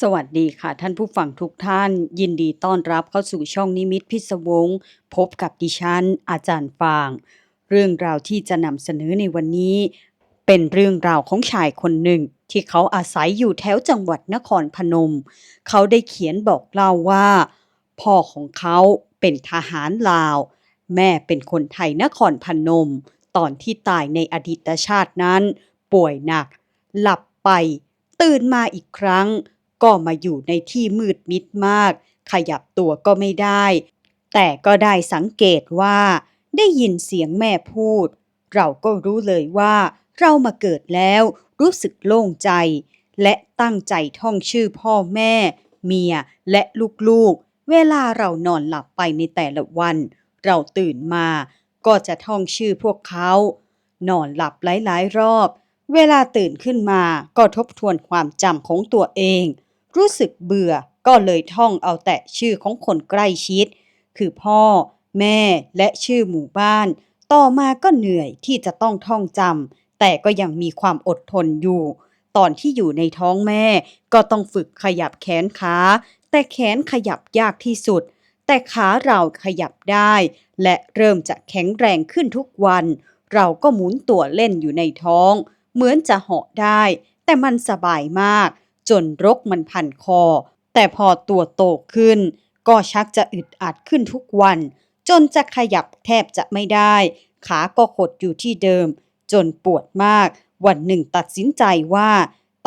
สวัสดีค่ะ ท่านผู้ฟังทุกท่าน ยินดีต้อนรับเข้าสู่ช่องนิมิตพิศวง พบกับดิฉัน อาจารย์ฟาง เรื่องราวที่จะนำเสนอในวันนี้ เป็นเรื่องราวของชายคนหนึ่ง ที่เขาอาศัยอยู่แถวจังหวัดนครพนม เขาได้เขียนบอกเล่าว่า พ่อของเขาเป็นทหารลาว แม่เป็นคนไทยนครพนม ตอนที่ตายในอดีตชาตินั้น ป่วยหนัก หลับไป ตื่นมาอีกครั้ง ก็มาอยู่ในที่มืดมิดมาก ขยับตัวก็ไม่ได้ แต่ก็ได้สังเกตว่า ได้ยินเสียงแม่พูด เราก็รู้เลยว่า เรามาเกิดแล้วรู้สึกโล่งใจ และตั้งใจท่องชื่อพ่อแม่ เมียและลูกๆ เวลาเรานอนหลับไปในแต่ละวัน เราตื่นมา ก็จะท่องชื่อพวกเขา นอนหลับหลายๆ รอบเวลาตื่นขึ้นมาก็ทบทวนความจำของตัวเอง รู้สึกเบื่อก็เลยท่องเอาแต่ชื่อของคนใกล้ชิด คือพ่อ แม่และชื่อหมู่บ้าน ต่อมาก็เหนื่อยที่จะต้องท่องจำแต่ก็ยังมีความอดทนอยู่ ตอนที่อยู่ในท้องแม่ก็ต้องฝึกขยับแขนขา แต่แขนขยับยากที่สุด แต่ขาเราขยับได้ และเริ่มจะแข็งแรงขึ้นทุกวัน เราก็หมุนตัวเล่นอยู่ในท้อง เหมือนจะเหาะได้ แต่มันสบายมาก จนรกมันพันคอ แต่พอตัวโตขึ้น ก็ชักจะอึดอัดขึ้นทุกวัน จนจะขยับแทบจะไม่ได้ ขาก็ขดอยู่ที่เดิม จนปวดมาก วันหนึ่งตัดสินใจว่า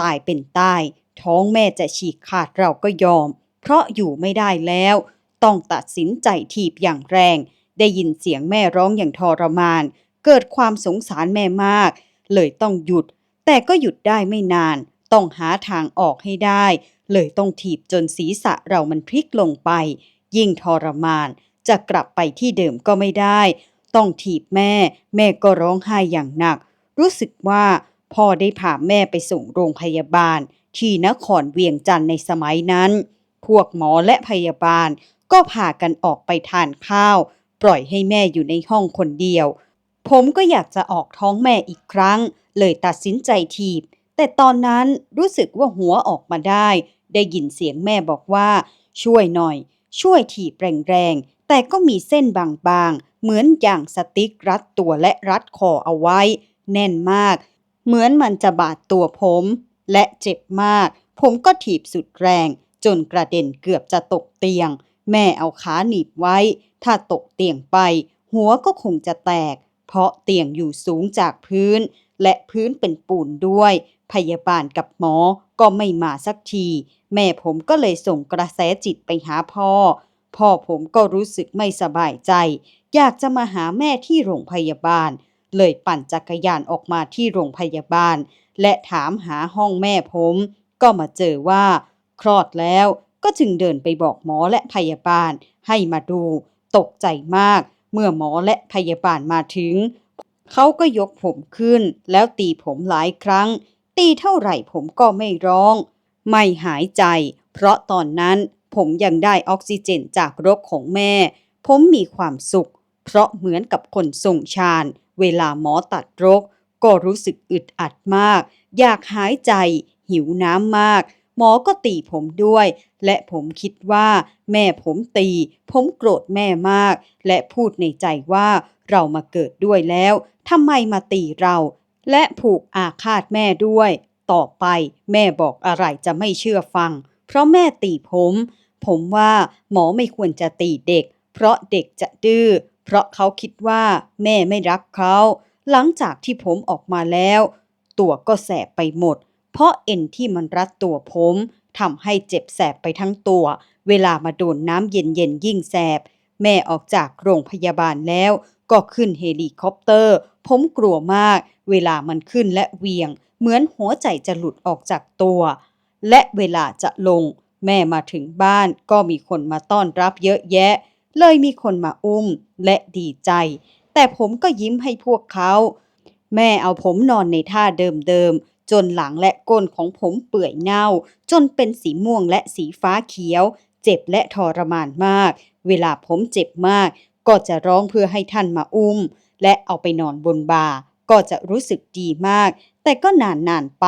ตายเป็นตาย ท้องแม่จะฉีกขาดเราก็ยอม เพราะอยู่ไม่ได้แล้ว ต้องตัดสินใจถีบอย่างแรง ได้ยินเสียงแม่ร้องอย่างทรมาน เกิดความสงสารแม่มาก เลยต้องหยุด แต่ก็หยุดได้ไม่นาน ต้องหาทางออกให้ได้ เลยต้องถีบจนศีรษะเรามันพลิกลงไป ยิ่งทรมาน จะกลับไปที่เดิมก็ไม่ได้ ต้องถีบแม่ แม่ก็ร้องไห้อย่างหนัก รู้สึกว่าพ่อได้พาแม่ไปส่งโรงพยาบาล ที่นครเวียงจันทร์ในสมัยนั้น พวกหมอและพยาบาลก็พากันออกไปทานข้าว ปล่อยให้แม่อยู่ในห้องคนเดียว ผมก็อยากจะออกท้องแม่อีกครั้ง เลยตัดสินใจถีบ แต่ตอนนั้นรู้สึกว่าหัวออกมาได้ ได้ยินเสียงแม่บอกว่า ช่วยหน่อย ช่วยถีบแรงๆ แต่ก็มีเส้นบางๆ เหมือนอย่างสติ๊กรัดตัวและรัดคอเอาไว้ แน่นมาก เหมือนมันจะบาดตัวผม และเจ็บมาก ผมก็ถีบสุดแรง จนกระเด็นเกือบจะตกเตียง แม่เอาขาหนีบไว้ ถ้าตกเตียงไป หัวก็คงจะแตก เพราะเตียงอยู่สูงจากพื้น และพื้นเป็นปูนด้วย พยาบาลกับหมอก็ไม่มาสักที แม่ผมก็เลยส่งกระแสจิตไปหาพ่อ พ่อผมก็รู้สึกไม่สบายใจ อยากจะมาหาแม่ที่โรงพยาบาล เลยปั่นจักรยานออกมาที่โรงพยาบาล และถามหาห้องแม่ผม ก็มาเจอว่า คลอดแล้วก็จึงเดินไปบอกหมอและพยาบาลให้มาดู ตกใจมาก เมื่อหมอและพยาบาลมาถึง เขาก็ยกผมขึ้น แล้วตีผมหลายครั้ง ตีเท่าไหร่ผมก็ไม่ร้อง ไม่หายใจ เพราะตอนนั้นผมยังได้ออกซิเจนจากรกของแม่ ผมมีความสุข เพราะเหมือนกับคนส่งฌาน เวลาหมอตัดรก ก็รู้สึกอึดอัดมาก อยากหายใจ หิวน้ำมาก หมอก็ตีผมด้วย และผมคิดว่า แม่ผมตี ผมโกรธแม่มาก และพูดในใจว่า เรามาเกิดด้วยแล้วทำไมมาตีเรา และผูกอาฆาตแม่ด้วย ต่อไปแม่บอกอะไรจะไม่เชื่อฟัง เพราะแม่ตีผม ผมว่าหมอไม่ควรจะตีเด็ก เพราะเด็กจะดื้อเพราะเขาคิดว่าแม่ไม่รักเขา หลังจากที่ผมออกมาแล้ว ตัวก็แสบไปหมด เพราะเอ็นที่มันรัดตัวผมทำให้เจ็บแสบไปทั้งตัว เวลามาโดนน้ำเย็นๆยิ่งแสบ แม่ออกจากโรงพยาบาลแล้ว ก็ขึ้นเฮลิคอปเตอร์ ผมกลัวมาก เวลามันขึ้นและเวียง เหมือนหัวใจจะหลุดออกจากตัว และเวลาจะลง แม่มาถึงบ้านก็มีคนมาต้อนรับเยอะแยะ เลยมีคนมาอุ้มและดีใจ แต่ผมก็ยิ้มให้พวกเขา แม่เอาผมนอนในท่าเดิมๆ จนหลังและก้นของผมเปื่อยเน่า จนเป็นสีม่วงและสีฟ้าเขียว เจ็บและทรมานมาก เวลาผมเจ็บมาก ก็จะร้องเพื่อให้ท่านมาอุ้ม และเอาไปนอนบนบ่าก็จะรู้สึกดีมาก แต่ก็นานๆไป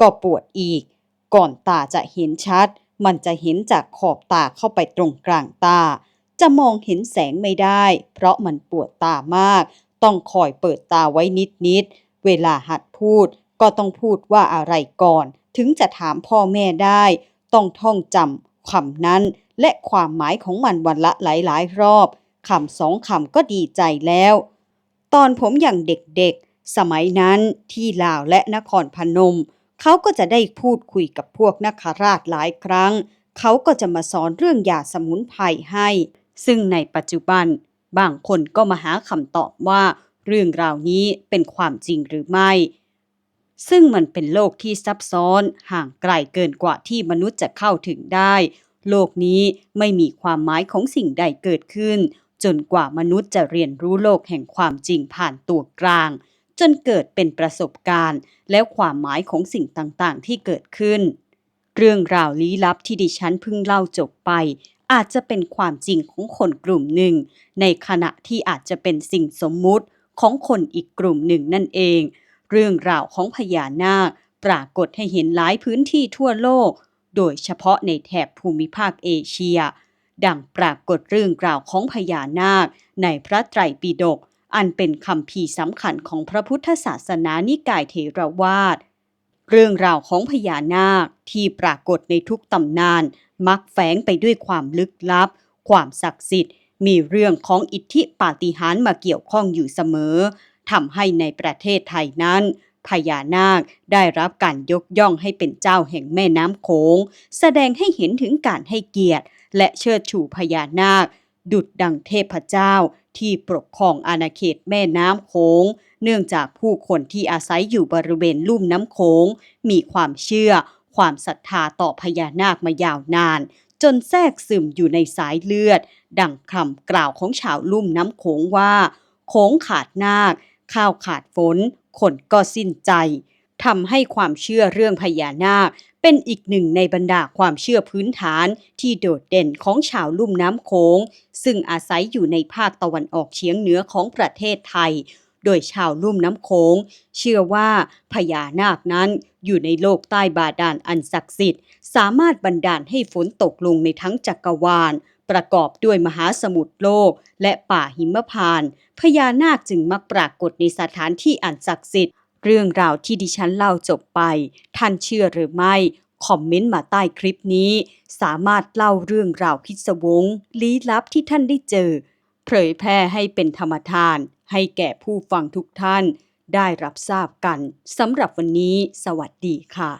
ก็ปวดอีก ก่อนตาจะเห็นชัด มันจะเห็นจากขอบตาเข้าไปตรงกลางตา จะมองเห็นแสงไม่ได้ เพราะมันปวดตามาก ต้องคอยเปิดตาไว้นิดๆเวลาหัดพูด ก็ต้องพูดว่าอะไรก่อน ถึงจะถามพ่อแม่ได้ ต้องท่องจำคำนั้น และความหมายของมันวันละหลายๆ รอบ คำสองคำก็ดีใจแล้ว ตอนผมอย่างเด็กๆ สมัยนั้นที่ลาวและนครพนม เขาก็จะได้พูดคุยกับพวกนักราชหลายครั้ง เขาก็จะมาสอนเรื่องยาสมุนไพรให้ ซึ่งในปัจจุบัน บางคนก็มาหาคำตอบว่า เรื่องราวนี้เป็นความจริงหรือไม่ ซึ่งมันเป็นโลกที่ซับซ้อนห่างไกลเกินกว่าที่มนุษย์จะเข้าถึงได้โลกนี้ไม่มีความหมายของสิ่งใดเกิดขึ้น จนกว่ามนุษย์จะเรียนรู้โลกแห่งความจริงผ่านตัวกลาง จนเกิดเป็นประสบการณ์ และความหมายของสิ่งต่างๆ ที่เกิดขึ้น เรื่องราวลี้ลับที่ดิฉันเพิ่งเล่าจบไป อาจจะเป็นความจริงของคนกลุ่มหนึ่ง ในขณะที่อาจจะเป็นสิ่งสมมุติของคนอีกกลุ่มหนึ่งนั่นเอง เรื่องราวของพญานาค ปรากฏให้เห็นหลายพื้นที่ทั่วโลก โดยเฉพาะในแถบภูมิภาคเอเชีย ดังปรากฏเรื่องราวของพญานาค ในพระไตรปิฎกอันเป็นคำพีสำคัญของพระพุทธศาสนานิกายเถรวาทเรื่องราวของพญานาคที่ปรากฏในทุกตำนาน มักแฝงไปด้วยความลึกลับ ความศักดิ์สิทธิ์ มีเรื่องของอิทธิปาฏิหาริย์มาเกี่ยวข้องอยู่เสมอทำให้ในประเทศไทยนั้น พญานาคได้รับการยกย่องให้เป็นเจ้าแห่งแม่น้ำโขง แสดงให้เห็นถึงการให้เกียรติ และเชิดชูพญานาค ดุจดังเทพเจ้าที่ปกครองอาณาเขตแม่น้ำโขง เนื่องจากผู้คนที่อาศัยอยู่บริเวณลุ่มน้ำโขง มีความเชื่อ ความศรัทธาต่อพญานาคมายาวนาน จนแทรกซึมอยู่ในสายเลือด ดังคำกล่าวของชาวลุ่มน้ำโขงว่า โขงขาดนาค ข้าวขาดฝน คนก็สิ้นใจทำให้ความเชื่อเรื่องพญานาค เป็นอีกหนึ่งในบรรดาความเชื่อพื้นฐานที่โดดเด่นของชาวลุ่มน้ำโขงซึ่งอาศัยอยู่ในภาคตะวันออกเฉียงเหนือของประเทศไทย โดยชาวลุ่มน้ำโขงเชื่อว่าพญานาคนั้นอยู่ในโลกใต้บาดาลอันศักดิ์สิทธิ์ สามารถบันดาลให้ฝนตกลงในทั้งจักรวาล ประกอบด้วยมหาสมุทรโลก และป่าหิมพานต์พญานาคจึงมักปรากฏในสถานที่อันศักดิ์สิทธิ์ เรื่องราวที่ดิฉันเล่าจบไป ท่านเชื่อหรือไม่ คอมเมนต์มาใต้คลิปนี้ สามารถเล่าเรื่องราวพิศวงลี้ลับที่ท่านได้เจอ เผยแพร่ให้เป็นธรรมทาน ให้แก่ผู้ฟังทุกท่าน ได้รับทราบกันสำหรับวันนี้ สวัสดีค่ะ